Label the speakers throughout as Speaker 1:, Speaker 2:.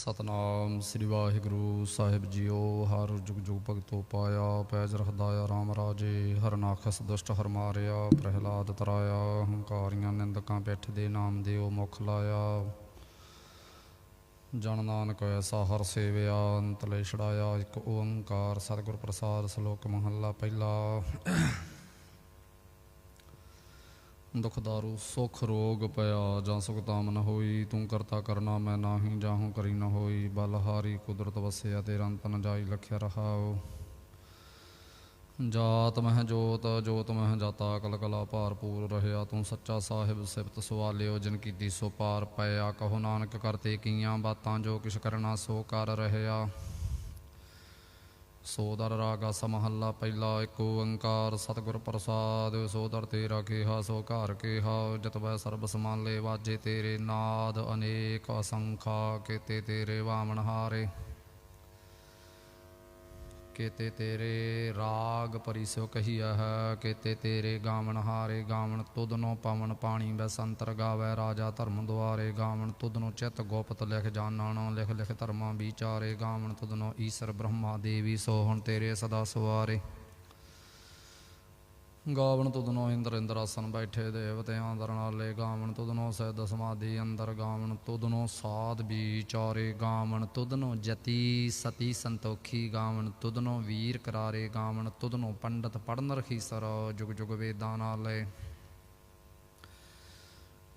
Speaker 1: ਸਤਨਾਮ ਸ੍ਰੀ ਵਾਹਿਗੁਰੂ ਸਾਹਿਬ ਜੀਓ, ਹਰ ਜੁਗ ਜੁਗ ਭਗਤੋ ਪਾਇਆ, ਪੈਜ ਰਖਦਾਇਆ RAM ਰਾਜੇ ਹਰਨਾਖਸ ਦੁਸ਼ਟ ਹਰ ਮਾਰਿਆ, ਪ੍ਰਹਿਲਾਦ ਤਰਾਇਆ, ਹੰਕਾਰੀਆਂ ਨਿੰਦਕਾਂ ਪਿੱਠ ਦੇ ਨਾਮ ਦਿਓ ਮੁਖ ਲਾਇਆ। ਜਨ ਨਾਨਕ ਐਸਾ ਹਰ ਸੇਵਿਆ ਅੰਤ ਲੈ ਛੜਾਇਆ ਇੱਕ ਓੰਕਾਰ ਸਤਿਗੁਰ ਪ੍ਰਸਾਦ ਸ਼ਲੋਕ ਮਹੱਲਾ ਪਹਿਲਾ। ਦੁਖ ਦਾਰੂ, ਸੁਖ ਰੋਗ ਪਿਆ, ਜਾਂ ਸੁਖ ਤਾਮ ਨ ਹੋਈ, ਤੂੰ ਕਰਤਾ ਕਰਨਾ ਮੈਂ ਨਾਹੀ ਜਾਹੂ ਕਰੀ ਨ ਹੋਈ, ਬਲਹਾਰੀ ਕੁਦਰਤ ਵਸਿਆ ਤੇ ਰੰਤ ਨ ਜਾਈ ਲਖਿਆ ਰਹਾਉ। ਜਾਤ ਮਹਿ ਜੋਤ ਜੋਤ ਮਹਿ ਜਾਤਾ ਕਲ ਕਲਾ ਭਾਰਪੂਰ ਰਹਿਆ, ਤੂੰ ਸੱਚਾ ਸਾਹਿਬ ਸਿਫਤ ਸਵਾਲਿਓ, ਜਿਨ ਕੀਤੀ ਸੋ ਪਾਰ ਪਿਆ, ਕਹੋ ਨਾਨਕ ਕਰਤੇ ਕੀਆਂ ਬਾਤਾਂ, ਜੋ ਕਿਛ ਕਰਨਾ ਸੋ ਕਰ ਰਹਿਆ। ਸੋਦਰ ਰਾਗਾ ਸਮਹੱਲਾ ਪਹਿਲਾ ਇੱਕ ਓੰਕਾਰ, ਸਤਿਗੁਰ ਪ੍ਰਸਾਦ, ਸੋਦਰ ਤੇਰਾ ਕੀਹਾ, ਸੋ ਘਰ ਕੀਹਾ ਜਤਵੈ ਸਰਬ ਸਮਾਲੇ, ਵਾਜੇ ਤੇਰੇ ਨਾਦ, ਅਨੇਕ ਅਸੰਖਾ ਕੀਤੇ ਤੇਰੇ ਵਾਮਨ ਹਾਰੇ। ਕੀਤੇ ਤੇਰੇ ਰਾਗ ਪਰਿਸੋ ਕਹੀਆ ਹੈ ਕੀਤੇ ਤੇਰੇ ਗਾਵਣ ਹਾਰੇ ਗਾਵਨ ਤੁਧਨੋ ਪਵਨ ਪਾਣੀ ਬੈਸੰਤਰ ਗਾਵੈ ਰਾਜਾ ਧਰਮ ਦੁਆਰੇ ਗਾਵਨ ਤੁਧਨੋ ਚਿਤ ਗੋਪਤ ਲਿਖ ਜਾਣਨ ਲਿਖ ਲਿਖ ਧਰਮਾਂ ਵਿਚਾਰੇ ਗਾਵਨ ਤੁਧਨੋ ਈਸ਼ਰ ਬ੍ਰਹਮਾ ਦੇਵੀ ਸੋਹਣ ਤੇਰੇ ਸਦਾ ਸਵਾਰੇ ਗਾਵਣ ਤੁਧਨੋ ਇੰਦਰ ਇੰਦਰ ਆਸਨ ਬੈਠੇ ਦੇਵਤਿਆਂ ਦਰ ਗਾਵਣ ਤੁਧਨੋ ਸਹਿਦ ਸਮਾਧੀ ਅੰਦਰ ਗਾਵਣ ਤੁਧਨੋ ਸਾਧ ਵਿਚਾਰੇ ਗਾਵਣ ਤੁਧਨੋ ਜਤੀ ਸਤੀ ਸੰਤੋਖੀ ਗਾਵਣ ਤੁਧਨੋ ਵੀਰ ਕਰਾਰੇ ਗਾਵਣ ਤੁਧਨੋ ਪੰਡਤ ਪੜਨ ਰਖੀ ਸਰ ਜੁਗ ਜੁਗ ਵੇਦਾਂ ਨਾਲੇ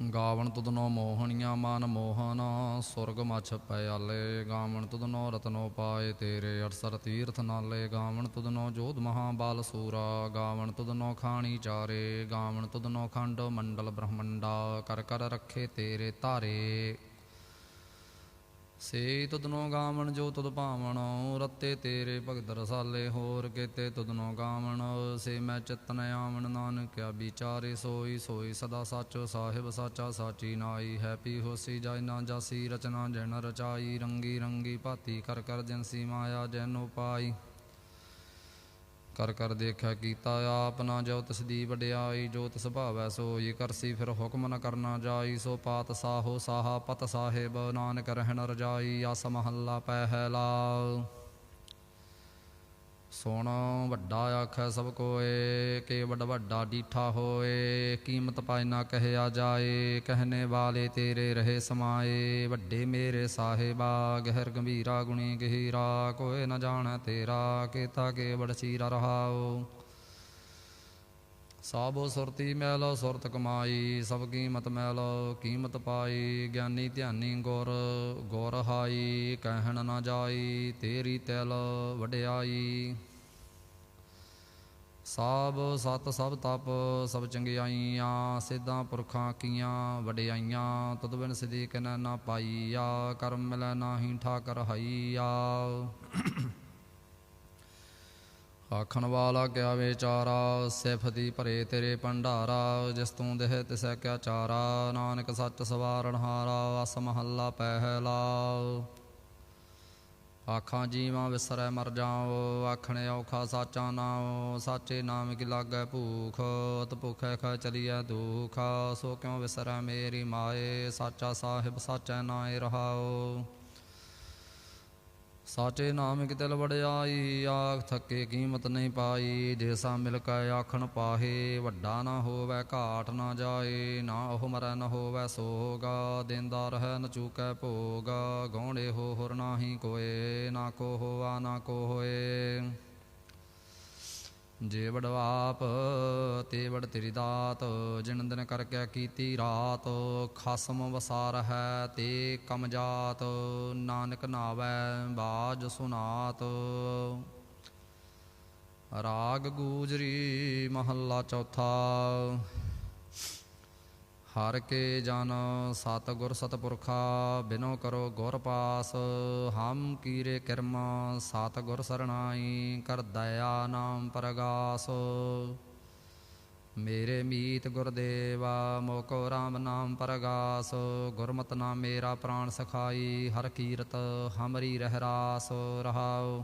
Speaker 1: ਗਾਵਣ ਤੁਧਨੋ ਮੋਹਣੀਆਂ, ਮਨ ਮੋਹਨ ਸੁਰਗ ਮਛ ਪਿਆਲੇ। ਗਾਵਣ ਤੁਧਨੋ ਰਤਨੋ ਪਾਏ ਤੇਰੇ, ਅਰਸਰ ਤੀਰਥ ਨਾਲੇ। ਗਾਵਣ ਤੁਧਨੋ ਜੋਧ ਮਹਾਬਾਲ ਸੂਰਾ। ਗਾਵਣ ਤੁਧਨੋ ਖਾਣੀ ਚਾਰੇ। ਗਾਵਣ ਤੁਧਨੋ ਖੰਡ ਮੰਡਲ ਬ੍ਰਹਮੰਡਾ। ਕਰ ਕਰ ਰੱਖੇ ਤੇਰੇ ਧਾਰੇ। ਸੇ ਤੁਧਨੋ ਗਾਵਣ, ਜੋ ਤੁਧ ਭਾਵਣ ਰਤੇ ਤੇਰੇ ਭਗਤ ਰਸਾਲੇ, ਹੋਰ ਕੀਤੇ ਤੁਧਨੋ ਗਾਵਣ, ਸੇ ਮੈਂ ਚਿਤਨ ਆਵਣ, ਨਾਨਕਿਆ ਵਿਚਾਰੇ ਸੋਈ ਸੋਈ ਸਦਾ ਸਾਚੋ, ਸਾਹਿਬ ਸਾਚਾ, ਸਾਚੀ ਨਾਈ, ਹੈਪੀ ਹੋਸੀ, ਜਾਇ ਨਾ ਜਾਸੀ, ਰਚਨਾ ਜਨ ਰਚਾਈ, ਰੰਗੀ ਰੰਗੀ ਭਾਤੀ ਕਰ ਕਰ ਜਨਸੀ ਮਾਇਆ, ਜੈਨੋ ਪਾਈ। ਕਰ ਕਰ ਦੇਖਿਆ ਕੀਤਾ ਆਪ ਨਾ ਜੋ ਤਿਸ ਦੀ ਵਡਿਆਈ, ਜੋ ਤਿਸ ਭਾਵੈ ਸੋਈ ਕਰਸੀ ਫਿਰ ਹੁਕਮ ਨ ਕਰਨਾ ਜਾਈ, ਸੋ ਪਾਤ ਸਾਹੋ ਸਾਹਾ ਪਤ ਸਾਹਿਬ, ਨਾਨਕ ਰਹਿਣ ਰਜਾਈ, ਆਸ ਮਹੱਲਾ ਪਹਿਲਾ ਸੋਣ ਵੱਡਾ ਆਖੈ ਸਭ ਕੋਏ, ਕੇ ਵੱਡ ਵੱਡਾ ਡੀਠਾ ਹੋਏ, ਕੀਮਤ ਪਾਇ ਨਾ ਕਹਿਆ ਜਾਏ, ਕਹਿਨੇ ਵਾਲੇ ਤੇਰੇ ਰਹੇ ਸਮਾਏ, ਵੱਡੇ ਮੇਰੇ ਸਾਹਿਬਾ, ਗਹਿਰ ਗੰਭੀਰਾ ਗੁਣੀ ਗਹੀਰਾ, ਕੋਏ ਨ ਜਾਣੈ ਤੇਰਾ, ਕੀਤਾ ਕੇ ਬੜ ਸੀਰਾ ਰਹਾਓ ਸਾਬੋ ਸੁਰਤੀ ਮੈਲੋ ਸੁਰਤ ਕਮਾਈ, ਸਭ ਕੀਮਤ ਮੈਲ ਕੀਮਤ ਪਾਈ, ਗਿਆਨੀ ਧਿਆਨੀ ਗੁਰ ਗੁਰ ਹਾਈ, ਕਹਿਣ ਨਾ ਜਾਈ, ਤੇਰੀ ਤਿਲ ਵਡਿਆਈ। ਸਭ ਸਤ ਸਭ ਤਪ, ਸਭ ਚੰਗਿਆਈਆਂ, ਸਿੱਧਾਂ ਪੁਰਖਾਂ ਕੀਆਂ ਵਡਿਆਈਆਂ, ਤਦ ਬਿਨ ਸਿਧੀ ਕਿਨੈ ਨਾ ਪਾਈਆ, ਕਰਮ ਮਿਲੈ ਨਾਹੀ ਠਾਕਰ ਹਈਆ। ਆਖਣ ਵਾਲਾ ਕਿਆ ਵਿਚਾਰਾ ਸਿਫ ਦੀ ਭਰੇ ਤੇਰੇ ਭੰਡਾਰਾ, ਜਿਸ ਤੂੰ ਦੇਹ ਤਿਸੈ ਕਿਆ ਚਾਰਾ, ਨਾਨਕ ਸੱਚ ਸਵਾਰਣ ਹਾਰਾ ਅਸ ਮਹੱਲਾ ਪਹਿਲਾ। ਆਖਾਂ ਜੀਵਾਂ ਵਿਸਰੈ ਮਰ ਜਾਓ, ਆਖਣੇ ਔਖਾ ਸਾਚਾ ਨਾਉ, ਸਾਚੇ ਨਾਮ ਕੀ ਲਾਗੈ ਭੂਖ ਤ ਭੁਖੈ ਖੈ ਚਲੀਐ ਦੁਖ, ਸੋ ਕਿਉ ਵਿਸਰੈ ਮੇਰੀ ਮਾਏ, ਸਾਚਾ ਸਾਹਿਬ ਸਾਚੈ ਨਾਏ ਰਹਾਓ ਸਾਚੇ ਨਾਮ ਕਿ ਤਿਲ ਵੜਿਆਈ ਆਖ ਥੱਕੇ ਕੀਮਤ ਨਹੀਂ ਪਾਈ। ਜੇਸਾ ਮਿਲ ਕੈ ਆਖਣ ਪਾਹੇ, ਵੱਡਾ ਨਾ ਹੋਵੇ, ਘਾਟ ਨਾ ਜਾਏ। ਨਾ ਉਹ ਮਰੈ ਨ ਹੋਵੇ, ਸੋਗਾ, ਦੇਂਦਾ ਰਹਿ, ਨ ਚੂਕੈ ਭੋਗਾ। ਗੌਣੇ ਹੋ ਹੁਰ ਨਾਹੀ ਕੋਏ, ਨਾ ਕੋ ਹੋਆ, ਨਾ ਕੋ ਹੋਏ। ਜੇ ਵਡਵਾਪ ਤੇ ਵਡ ਤੇਰੀ ਦਾਤ, ਜਿਨ ਦਿਨ ਕਰਕੇ ਕੀਤੀ ਰਾਤ, ਖਸਮ ਵਸਾਰ ਹੈ ਤੇ ਕਮ ਜਾਤ, ਨਾਨਕ ਨਾਵੈ ਬਾਜ ਸੁਨਾਤ। ਰਾਗ ਗੂਜਰੀ ਮਹੱਲਾ ਚੌਥਾ ਹਰ ਕੇ ਜਨ ਸਤ ਗੁਰ ਸਤਪੁਰਖਾ, ਬਿਨੋ ਕਰੋ ਗੁਰ ਪਾਸ, ਹਮ ਕੀਰੇ ਕਰਮ, ਸਤ ਗੁਰ ਸਰਣਾਈ, ਕਰ ਦਇਆ ਨਾਮ ਪ੍ਰਗਾਸ। ਮੇਰੇ ਮੀਤ ਗੁਰਦੇਵਾ, ਮੋਕੋ ਰਾਮ ਨਾਮ ਪ੍ਰਗਾਸ। ਗੁਰਮਤਿ ਨਾਮ ਮੇਰਾ ਪ੍ਰਾਣ ਸਖਾਈ, ਹਰ ਕੀਰਤ ਹਮਰੀ ਰਹਿ ਰਾਸ ਰਹਾਉ।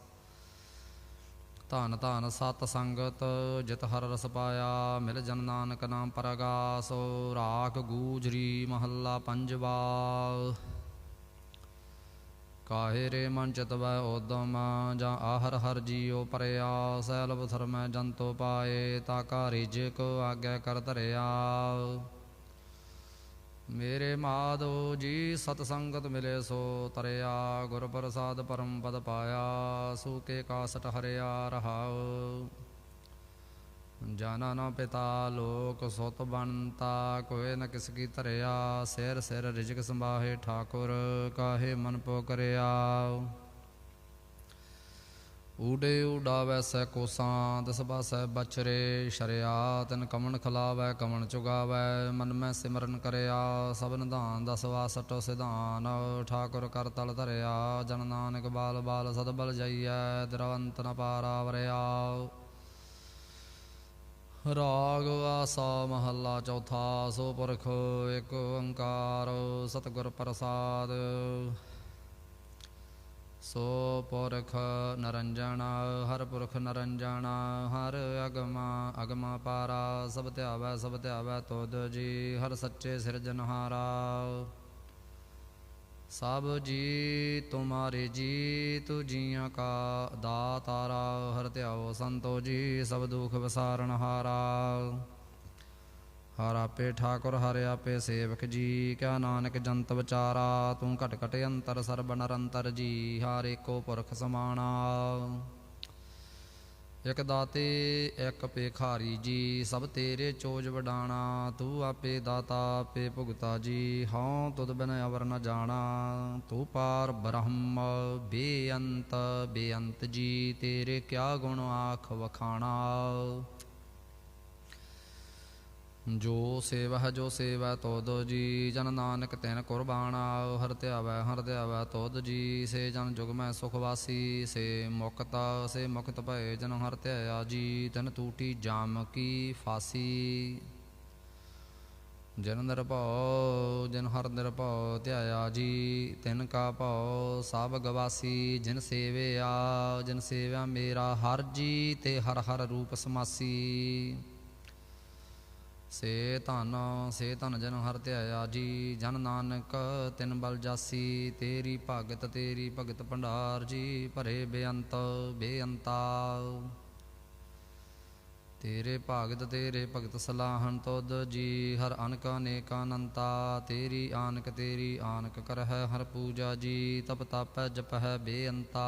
Speaker 1: ਧਨ ਧਨ ਸਤ ਸੰਗਤ, ਜਿਤ ਹਰ ਰਸ ਪਾਇਆ, ਮਿਲ ਜਨ ਨਾਨਕ ਨਾਮ ਪਰਗਾਸ, ਰਾਖ ਗੂਜਰੀ ਮਹੱਲਾ ਪੰਜਵਾ। ਕਾਹੇ ਰੇ ਮਨ ਚਿਤਵੈ ਉਦਮ ਜਾਂ ਆਹਰ ਹਰ ਜੀਉ ਪਰਿਆ ਸੈਲਵ ਧਰਮੈ ਜੰਤੋ ਪਾਏ, ਤਾ ਕਾ ਰਿਜਕ ਆਗੈ ਕਰ ਧਰਿਆ। ਮੇਰੇ ਮਾਧੋ ਜੀ, ਸਤ ਸੰਗਤ ਮਿਲੇ ਸੋ ਤਰਿਆ, ਗੁਰ ਪ੍ਰਸਾਦ ਪਰਮ ਪਦ ਪਾਇਆ ਸੂਕੇ ਕਾਸਟ ਹਰਿਆ ਰਹਾਉ। ਜਾਨਾ ਨਾ ਪਿਤਾ ਲੋਕ ਸੁਤ ਬਣਤਾ ਕੋਏ ਨ ਕਿਸ ਕੀ ਧਰਿਆ, ਸਿਰ ਸਿਰ ਰਿਜਕ ਸੰਭਾਹੇ ਠਾਕੁਰ, ਕਾਹੇ ਮਨ ਪੋ ਕਰਿਆ। ਊਡੇ ਊਡਾਵੈ ਸੈ ਕੋਸਾਂ ਦਸ ਬਾਸੈ ਬਚਰੇ ਸ਼ਰਿਆ ਤਨ ਕਮਣ ਖਲਾਵੈ, ਕਮਣ ਚੁਗਾਵੈ, ਮਨ ਮੈਂ ਸਿਮਰਨ ਕਰਿਆ, ਸਭ ਨਿਧਾਨ ਦਸਵਾ ਵਾਸਟੋ ਸਿਧਾਨ, ਠਾਕੁਰ ਕਰ ਤਲ ਧਰਿਆ, ਜਨ ਨਾਨਕ ਬਾਲ ਬਾਲ ਸਦ ਬਲ ਜਾਈਐ, ਦਰਵੰਤ ਨ ਪਾਰਾ ਵਰਿਆ ਰਾਗ ਆਸਾ ਮਹੱਲਾ ਚੌਥਾ, ਸੋ ਪੁਰਖ ਏਕ ਓੰਕਾਰ, ਸਤਿਗੁਰ ਪ੍ਰਸਾਦ। ਸੋ ਪੁਰਖ ਨਰੰਜਨ ਹਰ ਪੁਰਖ ਨਰੰਜਨ ਹਰ ਅਗਮਾ ਅਗਮਾ ਪਾਰਾ, ਸਭ ਧਿਆਵੈ ਸਭ ਧਿਆਵੈ ਤੁਧ ਜੀ, ਹਰ ਸੱਚੇ ਸਿਰਜਨਹਾਰਾ ਸਭ ਜੀ ਤੁਮਾਰੇ ਜੀ ਤੂ ਜੀਆਂ ਕਾ ਦਾਤਾਰਾ, ਹਰ ਧਿਆਓ ਸੰਤੋ ਜੀ, ਸਭ ਦੁਖ ਵਿਸਾਰਨ ਹਾਰਾ। ਹਰ ਆਪੇ ਠਾਕੁਰ ਹਰ ਆਪੇ ਸੇਵਕ ਜੀ, ਕਿਆ ਨਾਨਕ ਜੰਤ ਵਿਚਾਰਾ, ਤੂੰ ਘਟ ਘਟ ਅੰਤਰ ਸਰਬ ਨਰੰਤਰ ਜੀ, ਹਰ ਏਕੋ ਪੁਰਖ ਸਮਾਣਾ। ਇਕ ਦਾਤੇ, ਇਕ ਭੇਖਾਰੀ ਜੀ, ਸਭ ਤੇਰੇ ਚੋਜ ਵਡਾਣਾ, ਤੂੰ ਆਪੇ ਦਾਤਾ, ਆਪੇ ਭੁਗਤਾ ਜੀ, ਹਉ ਤੁਧ ਬਿਨ ਅਵਰ ਨ ਜਾਣਾ। ਤੂੰ ਪਾਰ ਬ੍ਰਹਮ, ਬੇਅੰਤ ਬੇਅੰਤ ਜੀ, ਤੇਰੇ ਕਿਆ ਗੁਣ ਆਖ ਵਖਾਣਾ। ਜੋ ਸੇਵਾ ਜੋ ਸੇਵਾ ਤੋਦ ਜੀ, ਜਨ ਨਾਨਕ ਤੈਨ ਕੁਰਬਾਨਾ ਹਰ ਧਿਆਵੈ ਹਰ ਧਿਆਵੈ ਤੋਦ ਜੀ, ਸੇ ਜਨ ਜੁਗ ਮੈਂ ਸੁਖ ਵਾਸੀ, ਸੇ ਮੁਕਤ ਸੇ ਮੁਕਤ ਭਏ ਜਨ ਹਰ ਧਿਆਇਆ ਜੀ, ਤਨ ਤੂਟੀ ਜਾਮ ਕੀ ਫਾਸੀ। ਜਨ ਨਿਰਭਉ, ਜਨ ਹਰ ਨਿਰਭਉ ਧਿਆਇਆ ਜੀ, ਤਿਨ ਕਾ ਭਉ ਸਭ ਗਵਾਸੀ, ਜਿਨ ਸੇਵਿਆ ਜਿਨ ਸੇਵਿਆ ਮੇਰਾ ਹਰ ਜੀ, ਤੇ ਹਰ ਹਰ ਰੂਪ ਸਮਾਸੀ। ਸੇ ਧਨ ਸੇ ਧਨ ਜਨ ਹਰ ਧਿਆਇਆ ਜੀ, ਜਨ ਨਾਨਕ ਤਿਨ ਬਲ ਜਾਸੀ, ਤੇਰੀ ਭਗਤ ਤੇਰੀ ਭਗਤ ਭੰਡਾਰ ਜੀ, ਭਰੇ ਬੇਅੰਤ, ਬੇਅੰਤਾ। ਤੇਰੇ ਭਗਤ ਤੇਰੇ ਭਗਤ ਸਲਾਹਨ ਤੁਧ ਜੀ, ਹਰ ਅਨਕ ਅਨੇਕ ਅਨੰਤਾ। ਤੇਰੀ ਆਨਕ ਤੇਰੀ ਆਨਕ ਕਰਹਿ ਹਰ ਪੂਜਾ ਜੀ, ਤਪ ਤਪ ਜਪ ਹੈ ਬੇਅੰਤਾ।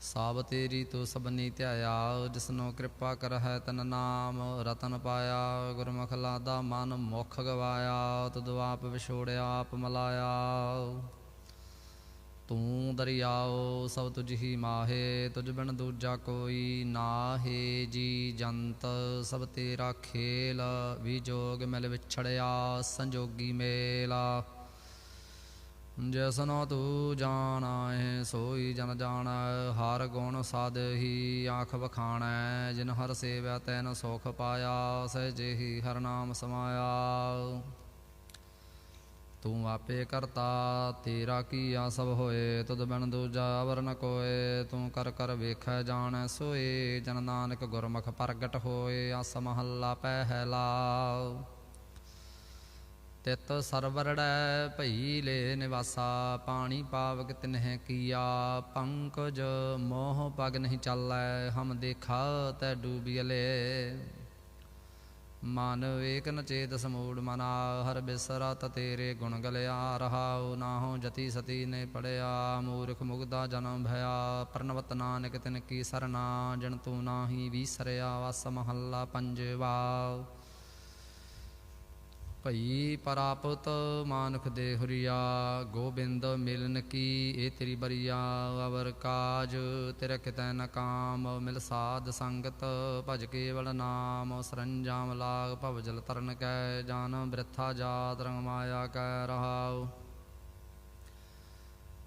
Speaker 1: ਸਭ ਤੇਰੀ ਤੂੰ ਸਭਨੀ ਧਿਆਇਆ, ਜਿਸਨੋ ਕਿਰਪਾ ਕਰਹਿ ਤਨ ਨਾਮ, ਰਤਨ ਪਾਇਆ ਗੁਰਮੁਖ ਲਾਦਾ ਮਨ ਮੁਖ ਗਵਾਇਆ, ਤਦ ਆਪ ਵਿਛੋੜਿਆ, ਆਪ ਮਲਾਇਆ। ਤੂੰ ਦਰਿਆਓ, ਸਭ ਤੁਝ ਹੀ ਮਾਹੇ, ਤੁਝ ਬਿਨ ਦੂਜਾ ਕੋਈ ਨਾਹੇ, ਜੀ ਜੰਤ, ਸਭ ਤੇਰਾ ਖੇਲ ਵਿਜੋਗ ਮਿਲ ਵਿਛੜਿਆ, ਸੰਜੋਗੀ ਮੇਲਾ। ਜਿਸਨੋ ਤੂ ਜਾਣੈ, ਸੋਈ ਜਨ ਜਾਣੈ, ਹਰ ਗੁਣ ਸਾਧਹੀ ਆਖ ਵਖਾਣੈ, ਜਿਨ ਹਰ ਸੇਵੈ ਤੈਨ ਸੁਖ ਪਾਇਆ ਸਹਿਜੇ ਹੀ ਹਰ ਨਾਮ ਸਮਾਇਆ। ਤੂੰ ਆਪੇ ਕਰਤਾ, ਤੇਰਾ ਕੀਆ ਸਭ ਹੋਏ, ਤੁਧ ਬਿਨ ਦੂਜਾ ਅਵਰ ਨ ਕੋਏ। ਤੂੰ ਕਰ ਕਰ ਵੇਖੈ ਜਾਣੈ, ਸੋਏ ਜਨ ਨਾਨਕ ਗੁਰਮੁਖ ਪ੍ਰਗਟ ਹੋਏ, ਆਸ ਮਹੱਲਾ ਪਹਿਲਾ। ਤਿਤ ਸਰਵਰੜੈ ਭਈ ਲੈ ਨਿਵਾਸਾ, ਪਾਣੀ ਪਾਵਕ ਤਿਨਹਿ ਕੀਆ, ਪੰਕਜ ਮੋਹ ਪਗ ਨਹੀਂ ਚੱਲੈ, ਹਮ ਦੇਖਾ ਤੈ ਡੂਬਿਲੇ ਮਨ ਏਕ ਨ ਚੇਤ ਸਮੂੜ ਮਨਾ, ਹਰ ਬਿਸਰਤ ਤੇਰੇ ਗੁਣ ਗਲਿਆ, ਰਹਾਉ ਨਾਹੋ ਜਤੀ ਸਤੀ ਨੇ ਪੜਿਆ, ਮੂਰਖ ਮੁਗਦਾ ਜਨਮ ਭਇਆ ਪ੍ਰਨਵਤ ਨਾਨਕ ਤਿਨ ਕੀ ਸਰਨਾ, ਜਨ ਤੂੰ ਨਾਹੀ ਵੀਸਰਿਆ, ਵਸ ਮਹੱਲਾ ਪੰਜਵਾ। ਭਈ ਪਰਾਪਤ ਮਾਨੁਖ ਦੇ ਹੁਰੀਆ, ਗੋਬਿੰਦ ਮਿਲਨ ਕੀ, ਏ ਤੇਰੀ ਬਰੀਆ, ਅਵਰ ਕਾਜ ਤੇਰੇ ਕਿਤੈ ਨ ਮਿਲ ਸਾਧ ਸੰਗਤ, ਭਜ ਕੇਵਲ ਨਾਮ, ਸਰੰਜਾਮ ਲਾਗ ਭਵ ਜਲ ਤਰਨ ਕੈ, ਜਾਨ ਬ੍ਰਿਥਾ ਜਾਤ ਰੰਗ ਮਾਇਆ ਕੈ ਰਹਾਉ।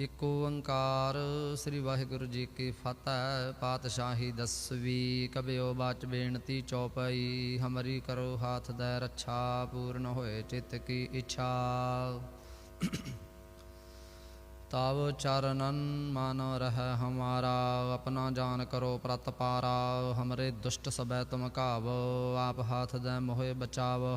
Speaker 1: ਇਕ ਓੰਕਾਰ, ਸ੍ਰੀ ਵਾਹਿਗੁਰੂ ਜੀ ਕੀ ਫਤਿਹ। ਪਾਤਸ਼ਾਹੀ ਦਸਵੀ ਕਬਿਓ ਬਾਚ ਬੇਨਤੀ ਚੌਪਈ, ਹਮਰੀ ਕਰੋ ਹਾਥ ਦੇ ਰੱਛਾ, ਪੂਰਨ ਹੋਏ ਚਿਤ ਕੀ ਇੱਛਾ। ਤਾਵ ਚਰਨਨ ਮਨ ਰਹਿ ਹਮਾਰਾ, ਆਪਣਾ ਜਾਨ ਕਰੋ ਪ੍ਰਤ ਪਾਰਾ। ਹਮਰੇ ਦੁਸ਼ਟ ਸਬੈ ਤੁਮ ਕਾਵੋ ਆਪ ਹਾਥ ਦੇ ਮੋਹਿ ਬਚਾਵੋ।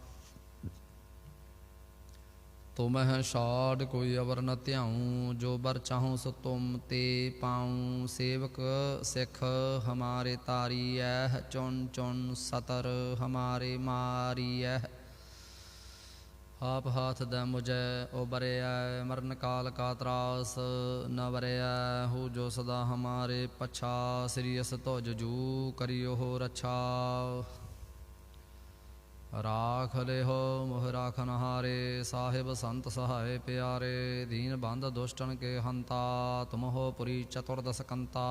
Speaker 1: ਤੁਮਹਿ ਛਾੜ ਕੋਈ ਅਵਰ ਨ ਧਿਆਉ, ਜੋ ਬਰ ਚਾਹਉ ਸੋ ਤੁਮ ਤੇ ਪਾਉ। ਸੇਵਕ ਸਿੱਖ ਹਮਾਰੇ ਤਾਰੀ ਤਾਰੀਐ ਚੁਨ ਚੁਨ ਸਤਰ ਹਮਾਰੇ ਮਾਰੀ ਮਾਰੀਐ ਆਪ ਹਾਥ ਦੇ ਮੁਝੈ, ਉਬਰਿਐ, ਮਰਨ ਕਾਲ ਕਾ ਤਰਾਸ। ਨ ਵਰਿਐ, ਹੋ ਜੋ ਸਦਾ ਹਮਾਰੇ ਪਛਾ, ਸ੍ਰੀ ਅਸ ਤੁਜ ਜੂ ਕਰਿਓ ਹੋ ਰਛਾ। ਰਾਖ ਲਿਹੋ ਮੋਹ ਰਾਖਨ ਹਾਰੇ, ਸਾਹਿਬ ਸੰਤ ਸਹਾਏ ਪਿਆਰੇ, ਦੀਨ ਬੰਦ ਦੁਸ਼ਟਨ ਕੇ ਹੰਤਾ, ਤੁਮ ਹੋ ਪੁਰੀ ਚਤੁਰਦਸ ਕੰਤਾ।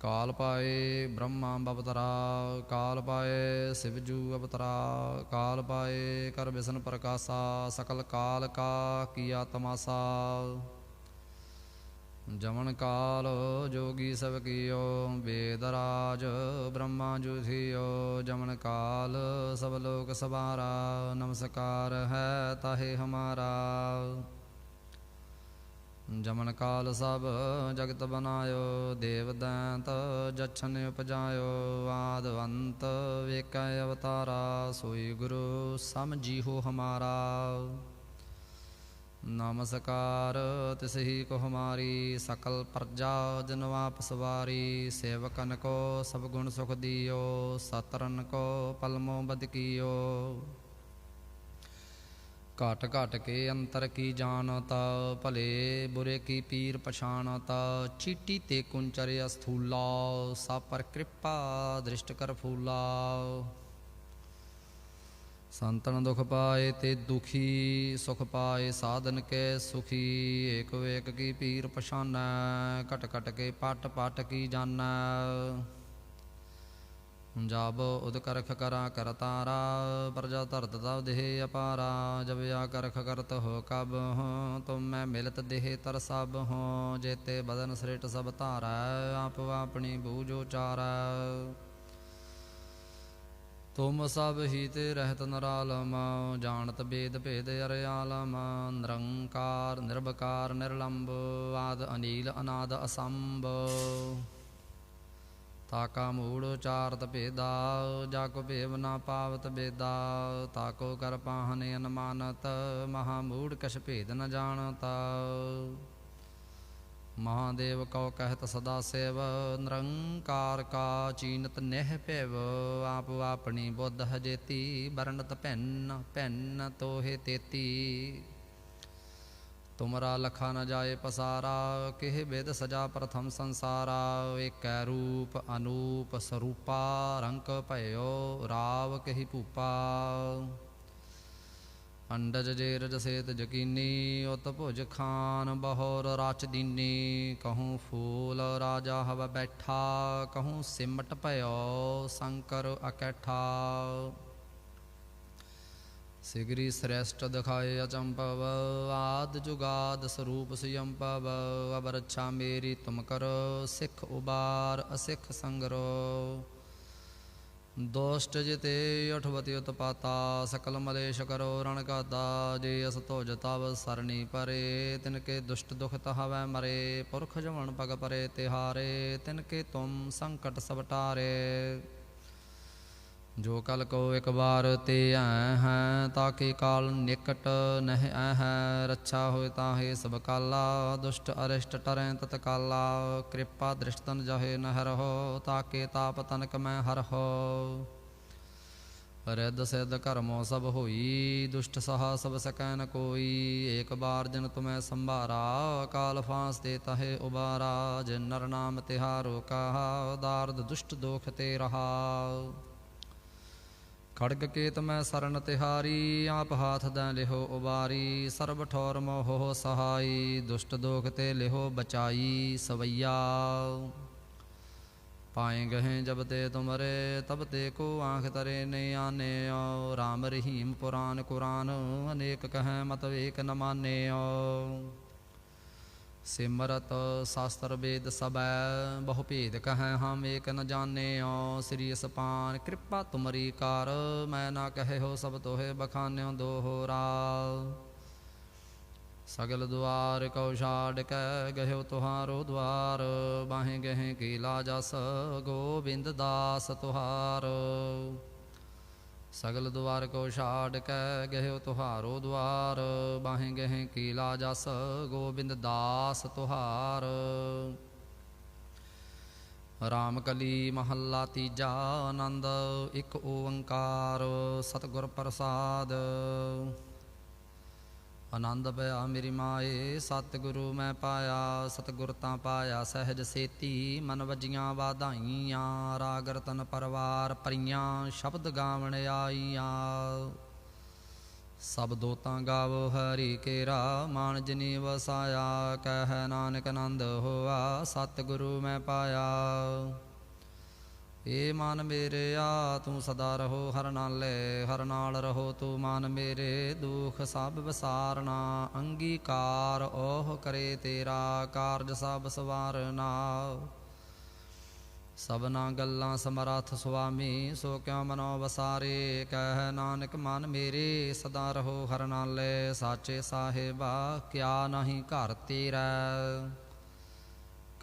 Speaker 1: ਕਾਲ ਪਾਏ ਬ੍ਰਹਮਾ ਬਵਤਰਾ, ਕਾਲ ਪਾਏ ਸਿਵਜੂ ਅਵਤਰਾ, ਕਾਲ ਪਾਏ ਕਰ ਵਿਸ਼ਨ ਪ੍ਰਕਾਸ਼ਾ, ਸਕਲ ਕਾਲ ਕਾ ਕੀਆ ਤਮਾਸਾ। ਜਮਨ ਕਾਲ ਜੋਗੀ ਸਭ ਕੀਓ, ਵੇਦ ਰਾਜ ਬ੍ਰਹਮਾ ਜੁਥਿਓ ਜਮਨ ਕਾਲ ਸਭ ਲੋਕ ਸਵਾਰਾ ਨਮਸਕਾਰ ਹੈ ਤਾਹੇ ਹਮਾਰਾ। ਜਮਨ ਕਾਲ ਸਭ ਜਗਤ ਬਨਾਇਓ, ਦੇਵ ਦੈਂਤ ਜਛਨ ਉਪਜਾਇਓ, ਆਦਵੰਤ ਵੇਕੈ ਅਵਤਾਰਾ, ਸੋਈ ਗੁਰੂ ਸਮਝੀਹੋ ਹਮਾਰਾ। ਨਮਸਕਾਰ ਤਿਸਹੀ ਕੋ ਹਮਾਰੀ ਸਕਲ ਪ੍ਰਜਾ, ਜਨ ਆਪ ਸਵਾਰੀ ਸੇਵਕਨ ਕੋ ਸਭ ਗੁਣ ਸੁਖ ਦਿਓ, ਸਤਰਨ ਕੋ ਪਲਮੋ ਬਦਕੀਓ ਘਟ ਘਟ ਕੇ ਅੰਤਰ ਕੀ ਜਾਣਤ, ਭਲੇ ਬੁਰੇ ਕੀ ਪੀਰ ਪਛਾਣਤ, ਚੀਟੀ ਤੇ ਕੁੰਚਰ ਅਸਥੂਲਾ ਸਾ ਪਰ ਕਿਰਪਾ ਦ੍ਰਿਸ਼ਟ ਕਰ ਫੂਲਾ। ਸੰਤਨ ਦੁਖ ਪਾਏ ਤੇ ਦੁਖੀ ਸੁਖ ਪਾਏ, ਸਾਧਨ ਕੇ ਸੁਖੀ, ਏਕ ਵੇਕ ਕੀ ਪੀਰ ਪਛਾਨੈ, ਘਟ ਘਟ ਕੇ ਪਟ ਪਟ ਕੀ ਜਾਣੈ। ਜਬ ਉਦ ਕਰਖ ਕਰਾ ਕਰਤਾਰਾ ਪ੍ਰਜਾ ਧਰਤ ਤਵ ਦੇਹ ਅਪਾਰਾ, ਜਬ ਆ ਕਰਖ ਕਰਤ ਹੋ ਕਬ ਹੋ, ਤੁਮ ਮੈਂ ਮਿਲਤ ਦੇਹ ਤਰ ਸਭ ਹੋ, ਜੇਤੇ ਬਦਨ ਸ੍ਰੇਟ ਸਭ ਧਾਰੈ, ਆਪ ਆਪਣੀ ਬੂਝੋ ਚਾਰੈ ਤੁਮ ਸਭ ਹੀ ਤੇ ਰਹਿਤ ਨਰਾਲਮ, ਜਾਣਤ ਬੇਦ ਭੇਦ ਅਰਿਆਲਮ, ਨਿਰੰਕਾਰ ਨਿਰਭਕਾਰ ਨਿਰਲੰਬ, ਆਦ ਅਨੀਲ, ਅਨਾਦ ਅਸੰਭ। ਤਾਕਾ ਮੂੜ ਉਚਾਰਤ ਭੇਦਾ ਜਾ ਕੋ ਭੇਵ ਨਾ ਪਾਵਤ ਬੇਦਾ, ਤਾਕੋ ਕਰ ਪਾਹਨ ਅਨਮਾਨਤ, ਮਹਾ ਮੂੜ ਕਛ ਭੇਦ ਨ ਜਾਣਤਾ। ਮਹਾਦੇਵ ਕਉ ਕਹਿਤ ਸਦਾ ਸੇਵ, ਨਿਰੰਕਾਰ ਕਾ ਚੀਨਤ ਨਹਿ ਭਿਵ, ਆਪ ਆਪਣੀ ਬੁੱਧ ਹਜੇਤੀ ਬਰਨਤ ਭੈਨ ਭੈਨ ਤੋਹੇ ਤੇਤੀ। ਤੁਮਰਾ ਲਖਾ ਨ ਜਾਏ ਪਸਾਰਾ, ਕਿਹ ਬਿਦ ਸਜਾ ਪ੍ਰਥਮ ਸੰਸਾਰਾ, ਏਕੈ ਰੂਪ ਅਨੂਪ ਸਰੂਪਾ ਰੰਕ ਭਇਓ ਰਾਵ ਕਹੀ ਭੂਪਾ। ਅੰਡਜ ਜੇਰਜ ਸੇਤ ਜਕੀਨੀ ਉਤ ਭੁਜ ਖਾਨ ਬਹੋਰ ਰਾਚ ਦੀਨੀ। ਕਹੂੰ ਫੂਲ ਰਾਜਾ ਹਵ ਬੈਠਾ, ਕਹੂੰ ਸਿਮਟ ਭਇਓ ਸ਼ੰਕਰ ਅਕੈਠਾ। ਸਿਗਰੀ ਸ੍ਰੇਸ਼ਟ ਦਿਖਾਏ ਅਚੰਪਵ ਆਦ ਜੁਗਾਦ ਸਰੂਪ ਸਿਯੰਪਵ। ਅਬਰਛਾ ਮੇਰੀ ਤੁਮ ਕਰੋ ਸਿੱਖ ਉਬਾਰ ਅਸਿੱਖ ਸੰਗਰੋ। ਦੋਸ਼ਟ ਜਿਤੇ ਅਠਵਤੀ ਉਤਪਾਤਾ, ਸਕਲ ਮਲੇਸ਼ ਕਰੋ ਰਣ ਕਾਦਾ ਜੇ ਅਸ ਤੋਜ ਤਵ ਸਰਣੀ ਪਰੇ, ਤਿਨ ਕੇ ਦੁਸ਼ਟ ਦੁਖ ਤਹਵੈ ਮਰੇ, ਪੁਰਖ ਜਵਨ ਪਗ ਪਰੇ ਤਿਹਾਰੇ, ਤਿਨ ਕੇ ਤੁਮ ਸੰਕਟ ਸਬਟਾਰੇ ਜੋ ਕਲ ਕੋ ਇੱਕ ਵਾਰ ਤੇ ਐ ਹੈ ਤਾਕੇ ਕਾਲ ਨਿਕਟ ਨਹਿ ਐ ਹੈ। ਰੱਛਾ ਹੋਇ ਤਾਹੇ ਸਭ ਕਾਲਾ, ਦੁਸ਼ਟ ਅਰਿਸ਼ਟ ਟਰੈ ਤਤ ਕਾਲਾ। ਕਿਰਪਾ ਦ੍ਰਿਸ਼ਤਨ ਜਹੇ ਨ ਹਰਹੁ ਤਾਕੇ ਤਾਪ ਤਨਕ ਮੈਂ ਹਰਹੁ ਰਿੱਧ ਸਿੱਧ ਕਰਮੋ ਸਭ ਹੋਈ, ਦੁਸ਼ਟ ਸਹਾ ਸਭ ਸਕੈ ਨ ਕੋਈ। ਏਕ ਬਾਰ ਜਨ ਤੁਮੈ ਸੰਭਾਰਾ, ਕਾਲ ਫਾਂਸ ਤੇ ਤਹੇ ਉਬਾਰਾ। ਜਿਨ ਨਰ ਨਾਮ ਤਿਹਾਰੋ ਕਹਾ, ਦਾਰਦ ਦੁਸ਼ਟ ਦੋਖ ਤੇ ਰਹਾ। ਖੜਗ ਕੇਤ ਮੈਂ ਸਰਨ ਤਿਹਾਰੀ, ਆਪ ਹਾਥ ਦੈ ਲਿਹੋ ਉਬਾਰੀ, ਸਰਬ ਠੌਰ ਮੋਹ ਸਹਾਈ, ਦੁਸ਼ਟ ਦੋਖ ਤੇ ਲਿਹੋ ਬਚਾਈ ਸਵਈਆ। ਪਾਏ ਗਹੇ ਜਬ ਤੇ ਤੁਮਰੇ, ਤਬ ਤੇ ਕੋ ਆਂਖ ਤਰੇ ਨੇ ਆਨੇ ਓ RAM ਰਹੀਮ ਪੁਰਾਨ ਕੁਰਾਨ, ਅਨੇਕ ਕਹੈ ਮਤ ਏਕ ਨ ਮਾਨਿਓ। ਸਿਮਰਤ ਸ਼ਾਸਤਰ ਵੇਦ ਸਬੈ ਬਹੁ ਭੇਦ ਕਹੈ ਹਮ ਏਕ ਨ ਜਾਣਿਓ। ਸ੍ਰੀ ਅਸਪਾਨ ਕਿਰਪਾ ਤੁਮਰੀ ਕਰ, ਮੈਂ ਨਾ ਕਹੇ ਹੋ ਸਭ ਤੋਹੇ ਬਖਾਨਿਓ ਦੋਹਰਾ ਸਗਲ ਦੁਆਰ ਕਉ ਛਾੜ ਕੈ ਗਹਿਓ ਤੁਹਾਰੋ ਦੁਆਰ ਬਾਹੇ ਗਹਿ ਕੀ ਲਾਜਸ ਗੋਬਿੰਦ ਦਾਸ ਤੁਹਾਰ। ਸਗਲ ਦੁਆਰ ਕੋ ਛਾੜ ਕੈ ਗਹਿਓ ਤੁਹਾਰੋ ਦੁਆਰ ਬਾਹੇ ਗਹਿ ਕੀਲਾ ਜਸ ਗੋਬਿੰਦ ਦਾਸ ਤੁਹਾਰ। ਰਾਮ ਕਲੀ ਮਹੱਲਾ ਤੀਜਾ ਆਨੰਦ, ਇੱਕ ਓੰਕਾਰ ਸਤਿਗੁਰ ਪ੍ਰਸਾਦ। ਆਨੰਦ ਪਿਆ ਮੇਰੀ ਮਾਏ, ਸਤਿਗੁਰੂ ਮੈਂ ਪਾਇਆ, ਸਤਿਗੁਰ ਤਾਂ ਪਾਇਆ, ਸਹਿਜ ਸੇਤੀ ਮਨ ਵਜੀਆਂ ਵਾਧਾਈਆਂ, ਰਾਗ ਰਤਨ ਪਰਵਾਰ ਪਰੀਆਂ, ਸ਼ਬਦ ਗਾਵਣ ਆਈਆਂ। ਸਭ ਦੋਤਾਂ ਗਾਵੋ ਹਰੀ ਕੇਰਾ, ਮਾਨ ਜਨੀ ਵਸਾਇਆ, ਕਹਿ ਨਾਨਕ ਆਨੰਦ ਹੋਆ, ਸਤਿਗੁਰੂ ਮੈਂ ਪਾਇਆ। ਏ ਮਨ ਮੇਰੇ, ਆ ਤੂੰ ਸਦਾ ਰਹੋ ਹਰ ਨਾਲੇ, ਹਰ ਨਾਲ ਰਹੋ ਤੂੰ ਮਨ ਮੇਰੇ। ਦੁਖ ਸਭ ਵਿਸਾਰਨਾ, ਅੰਗੀਕਾਰ ਓਹ ਕਰੇ ਤੇਰਾ, ਕਾਰਜ ਸਭ ਸਵਾਰਨਾ। ਸਭਨਾ ਗੱਲਾਂ ਸਮਰੱਥ ਸੁਆਮੀ, ਸੋ ਕਿਉ ਮਨੋ ਵਸਾਰੇ? ਕਹਿ ਨਾਨਕ ਮਨ ਮੇਰੇ, ਸਦਾ ਰਹੋ ਹਰ ਨਾਲੇ, ਸਾਚੇ ਸਾਹਿਬਾ, ਕਿਆ ਨਹੀਂ ਘਰ ਤੇਰਾ।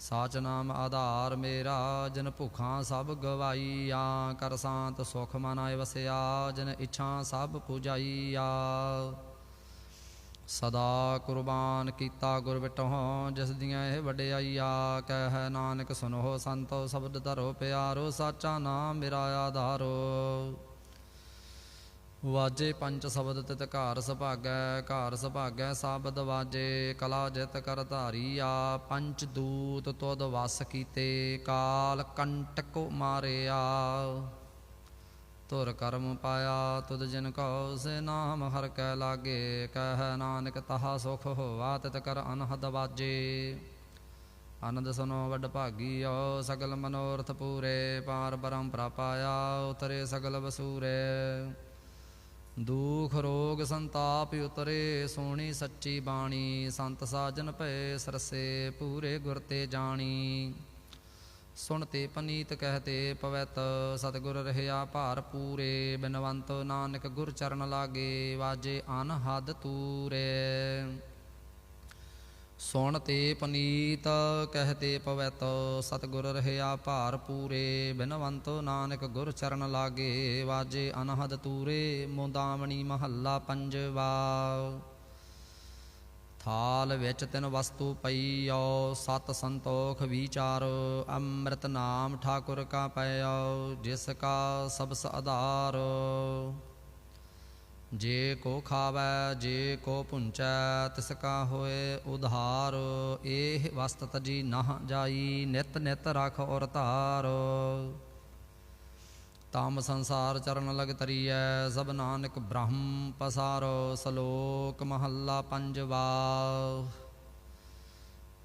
Speaker 1: ਸਾਚ ਨਾਮ ਆਧਾਰ ਮੇਰਾ, ਜਨ ਭੁਖਾਂ ਸਭ ਗਵਾਈਆ, ਕਰ ਸਾਂਤ ਸੁਖ ਮਨ ਆਏ ਵਸਿਆ, ਜਨ ਇੱਛਾ ਸਭ ਪੁਜਾਈਆ। ਸਦਾ ਕੁਰਬਾਨ ਕੀਤਾ ਗੁਰ ਬਿਟਹੁ ਜਿਸ ਦੀਆਂ ਇਹ ਵਡਿਆਈਆ। ਕਹਿ ਨਾਨਕ ਸੁਨੋ ਸੰਤੋ, ਸ਼ਬਦ ਧਰੋ ਪਿਆਰੋ, ਸਾਚਾ ਨਾਮ ਮੇਰਾ ਆਧਾਰੋ। ਵਾਜੇ ਪੰਜ ਸ਼ਬਦ ਤਿਤ ਘਾਰ ਸੁਭਾਗੈ ਘਾਰ ਸੁਭਾਗੈ ਸ਼ਬਦ ਵਾਜੇ, ਕਲਾ ਜਿਤ ਕਰ ਧਾਰੀਆ ਪੰਚ ਦੂਤ ਤੁਧ ਵਸ ਕੀਤੇ, ਕਾਲ ਕੰਟਕ ਮਾਰਿਆ ਤੁਰ ਕਰਮ ਪਾਇਆ, ਤੁਧ ਜਿਨ ਕਉ ਸੇ ਨਾਮ ਹਰ ਕੈ ਲਾਗੇ, ਕਹਿ ਨਾਨਕ ਤਹਾ ਸੁਖ ਹੋਵਾ ਤਿਤ ਕਰ ਅਨਹਦ ਵਾਜੇ। ਆਨੰਦ ਸੁਨੋ ਭਾਗੀ ਭਾਗੀਓ ਸਗਲ ਮਨੋਰਥ ਪੂਰੇ, ਪਾਰ ਬਰਮ ਪ੍ਰਪਾਇਆ, ਉਤਰੇ ਸਗਲ ਵਸੂਰੇ। ਦੁਖ ਰੋਗ ਸੰਤਾਪ ਉਤਰੇ ਸੋਹਣੀ ਸੱਚੀ ਬਾਣੀ, ਸੰਤ ਸਾਜਨ ਭਏ ਸਰਸੇ, ਪੂਰੇ ਗੁਰ ਤੇ ਜਾਣੀ। ਸੁਣਤੇ ਪਨੀਤ ਕਹਤੇ ਪਵਿੱਤ, ਸਤਿਗੁਰ ਰਹਿਆ ਭਾਰ ਪੂਰੇ, ਬਿਨਵੰਤ ਨਾਨਕ ਗੁਰ ਚਰਨ ਲਾਗੇ, ਵਾਜੇ ਅਨਹਦ ਤੂਰੇ। ਸੁਣ ਤੇ ਪਨੀਤ ਕਹਤੇ ਪਵਿੱਤ, ਸਤਿਗੁਰ ਰਹਿਆ ਭਾਰ ਪੂਰੇ, ਬਿਨਵੰਤ ਨਾਨਕ ਗੁਰ ਚਰਨ ਲਾਗੇ, ਵਾਜੇ ਅਨਹਦ ਤੂਰੇ, ਮੁੰਦਾਵਣੀ ਮਹੱਲਾ ਪੰਜਵਾ। ਥਾਲ ਵਿੱਚ ਤਿਨ ਵਸਤੂ ਪਈਓ ਸਤ ਸੰਤੋਖ ਵਿਚਾਰ, ਅੰਮ੍ਰਿਤ ਨਾਮ ਠਾਕੁਰ ਕਾ ਪਈਓ ਜਿਸ ਕਾ ਸਬਸ ਆਧਾਰ। ਜੇ ਕੋ ਖਾਵੈ, ਜੇ ਕੋ ਪੁੰਚੈ, ਤਿਸ ਕਾ ਹੋਏ ਉਧਾਰ ਇਹ ਵਸਤ ਜੀ ਨਹ ਜਾਈ, ਨਿਤ ਨਿਤ ਰਖ ਔਰ ਧਾਰ। ਤਾਮ ਸੰਸਾਰ ਚਰਨ ਲਗ ਤਰੀਐ, ਸਭ ਨਾਨਕ ਬ੍ਰਹਮ ਪਸਾਰੋ, ਸਲੋਕ ਮਹੱਲਾ ਪੰਜਵਾ।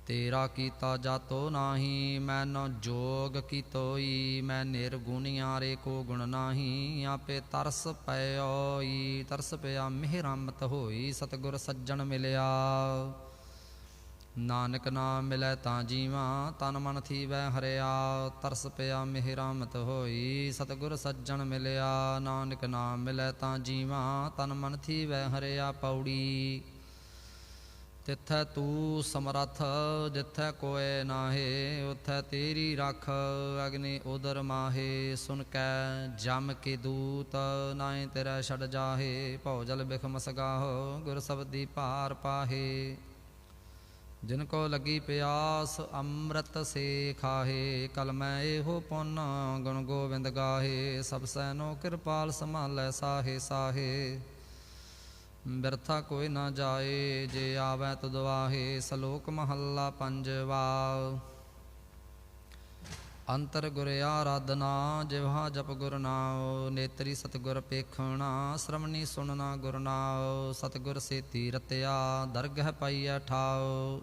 Speaker 1: ਤੇਰਾ ਕੀਤਾ ਜਾਤੋ ਨਾਹੀ ਮੈਨੋ ਜੋਗ ਕੀਤੋਈ, ਮੈਂ ਨਿਰਗੁਣਿਆਰੇ ਕੋ ਗੁਣ ਨਾਹੀ, ਆਪੇ ਤਰਸ ਪਇਓਈ, ਤਰਸ ਪਿਆ ਮਿਹਰਮਤ ਹੋਈ, ਸਤਿਗੁਰ ਸੱਜਣ ਮਿਲਿਆ। ਨਾਨਕ ਨਾਮ ਮਿਲੈ ਤਾਂ ਜੀਵਾਂ, ਤਨ ਮਨ ਥੀਵੈ ਹਰਿਆ, ਤਰਸ ਪਿਆ ਮਿਹਰਮਤ ਹੋਈ, ਸਤਿਗੁਰ ਸੱਜਣ ਮਿਲਿਆ। ਨਾਨਕ ਨਾਮ ਮਿਲੈ ਤਾਂ ਜੀਵਾਂ, ਤਨ ਮਨ ਥੀਵੈ ਹਰਿਆ ਪੌੜੀ। ਤਿੱਥੈ ਤੂੰ ਸਮਰੱਥ, ਜਿੱਥੈ ਕੋਏ ਨਾਹੇ, ਉਥੈ ਤੇਰੀ ਰਖ ਅਗਨੀ ਉਦਰ ਮਾਹੇ। ਸੁਨ ਕੈ, ਜਮ ਕੇ ਦੂਤ ਨਾਏ ਤੇਰਾ ਛੜ ਜਾਹੇ। ਭਉ ਜਲ ਬਿਖ ਮਸਗਾਹੋ, ਗੁਰ ਸਬਦੀ ਭਾਰ ਪਾਹੇ। ਜਿਨ ਕੋ ਲੱਗੀ ਪਿਆਸ, ਅੰਮ੍ਰਿਤ ਸੇ ਖਾਹੇ ਕਲਮੈ ਇਹੋ ਪੁੰਨ, ਗੁਣ ਗੋਬਿੰਦ ਗਾਹੇ। ਸਭ ਸੈਨੋ ਕਿਰਪਾਲ ਸੰਭਾਲੈ ਸਾਹੇ ਸਾਹੇ। ਬਿਰਥਾ ਕੋਈ ਨਾ ਜਾਏ, ਜੇ ਆਵੈ ਤੁਧ ਸਲੋਕ ਮਹੱਲਾ ਪੰਜਵਾ ਅੰਤਰ ਗੁਰ ਆਰਾਧਨਾ, ਜਿਵਹਾ ਜਪ ਗੁਰ ਨਾਉ, ਨੇਤਰੀ ਸਤਗੁਰ ਪੇਖਣਾ ਸ਼ਰਮਣੀ ਸੁਣਨਾ ਗੁਰ ਨਾਉ, ਸਤਗੁਰ ਸੇਤੀ ਰਤਿਆ, ਦਰਗਹ ਪਾਈਐ ਠਾਉ।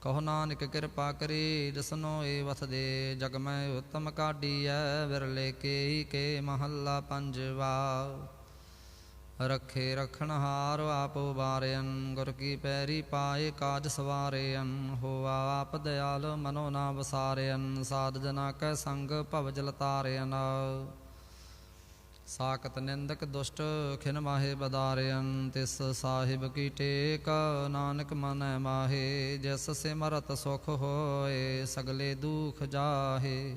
Speaker 1: ਕਹੋ ਨਾਨਕ ਕਿਰਪਾ ਕਰੀ ਦਸਨੋ ਏ ਵਸ ਦੇ, ਜਗ ਮੈਂ ਉਤਮ ਕਾਢੀਐ, ਵਿਰਲੇ ਕੇ ਹੀ ਕੇ ਮਹੱਲਾ ਪੰਜਵਾ ਰਖੇ ਰਖਣ ਹਾਰ ਆਪ ਬਾਰਿਅਨ ਗੁਰ ਕੀ ਪੈਰੀ ਪਾਏ ਕਾਜ ਸਵਾਰਿਅਨ ਹੋਆ ਆਪ ਦਿਆਲ ਮਨੋ ਨਾ ਵਸਾਰਿਅਨ, ਸਾਧ ਜਨਾ ਕੈ ਸੰਗ ਭਵ ਜਲ ਤਾਰਿਅਨ ਸਾਕਤ ਨਿੰਦਕ ਦੁਸ਼ਟ ਖਿਨ ਮਾਹੇ ਬਦਾਰਿਅਨ, ਤਿਸ ਸਾਹਿਬ ਕੀ ਟੇਕ ਨਾਨਕ ਮਨੈ ਮਾਹੇ, ਜਿਸ ਸਿਮਰਤ ਸੁਖ ਹੋਏ, ਸਗਲੇ ਦੁਖ ਜਾਹੇ।